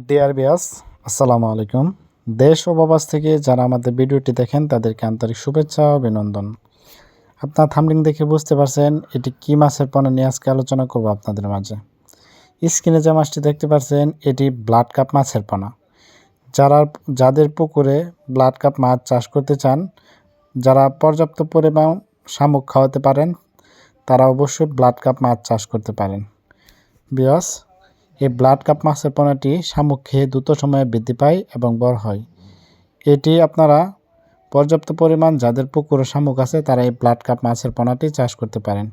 Deer বিয়াস আসসালামু আলাইকুম। দেশ ও প্রবাস থেকে যারা আমাদের ভিডিওটি দেখেন, তাদেরকে আন্তরিক শুভেচ্ছা ও অভিনন্দন। আপনার থামলিং দেখে বুঝতে পারছেন এটি কি মাছের পণ্য নিয়ে আজকে আলোচনা করব আপনাদের মাঝে। স্ক্রিনে যে মাছটি দেখতে পাচ্ছেন এটি ব্লাড কাপ মাছের পোনা যারা, যাদের পুকুরে ব্লাড কাপ মাছ চাষ করতে চান, যারা পর্যাপ্ত পরিমাণ শামুক খাওয়াতে পারেন, তারা অবশ্যই ব্লাড কাপ মাছ চাষ করতে পারেন। বিয়াস এই ব্লাড কাপ মাছের পোনাটি শামুক খেয়ে দ্রুত সময়ে বৃদ্ধি পায় এবং বড় হয়। এটি আপনারা পর্যাপ্ত পরিমাণ যাদের পুকুরে শামুক আছে, তারা এই ব্লাড কাপ মাছের পোনাটি চাষ করতে পারেন।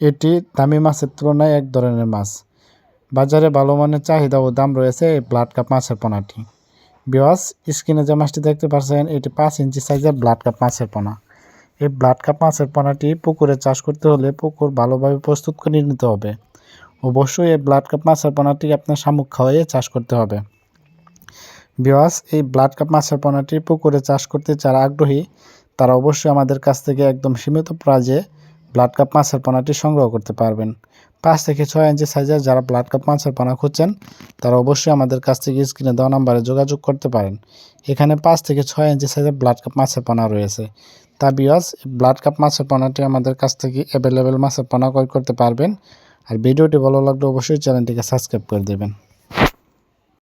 এটি দামি মাছের তুলনায় এক ধরনের মাছ। বাজারে ভালো মানের চাহিদা ও দাম রয়েছে এই ব্লাড কাপ মাছের পোনাটি বিওয়াস স্ক্রিনে যে মাছটি দেখতে পাচ্ছেন, এটি পাঁচ ইঞ্চি সাইজের ব্লাড কাপ মাছের পোনা এই ব্লাড কাপ মাছের পোনাটি পুকুরে চাষ করতে হলে পুকুর ভালোভাবে প্রস্তুত করে নিতে হবে। অবশ্যই এই ব্লাড কাপ মাছের পোনাটি আপনার শামুক খাওয়াইয়ে চাষ করতে হবে। বিওয়াস এই ব্লাড কাপ মাছের পোনাটি পুকুরে চাষ করতে যারা আগ্রহী, তারা অবশ্যই আমাদের কাছ থেকে একদম সীমিত প্রাইজে ব্লাড কাপ মাছের পোনাটি সংগ্রহ করতে পারবেন। পাঁচ থেকে ছয় ইঞ্চি সাইজের যারা ব্লাড কাপ মাছের পোনা খুঁজছেন, তারা অবশ্যই আমাদের কাছ থেকে স্ক্রিনে দেওয়া নাম্বারে যোগাযোগ করতে পারেন। এখানে পাঁচ থেকে ছয় ইঞ্চি সাইজের ব্লাড কাপ মাছের পোনা রয়েছে। তা বিওয়াস ব্লাড কাপ মাছের পোনাটি আমাদের কাছ থেকে অ্যাভেলেবেল মাছের পোনা ক্রয় করতে পারবেন। আর ভিডিওটি ভালো লাগলে অবশ্যই চ্যানেলটিকে সাবস্ক্রাইব করে দেবেন।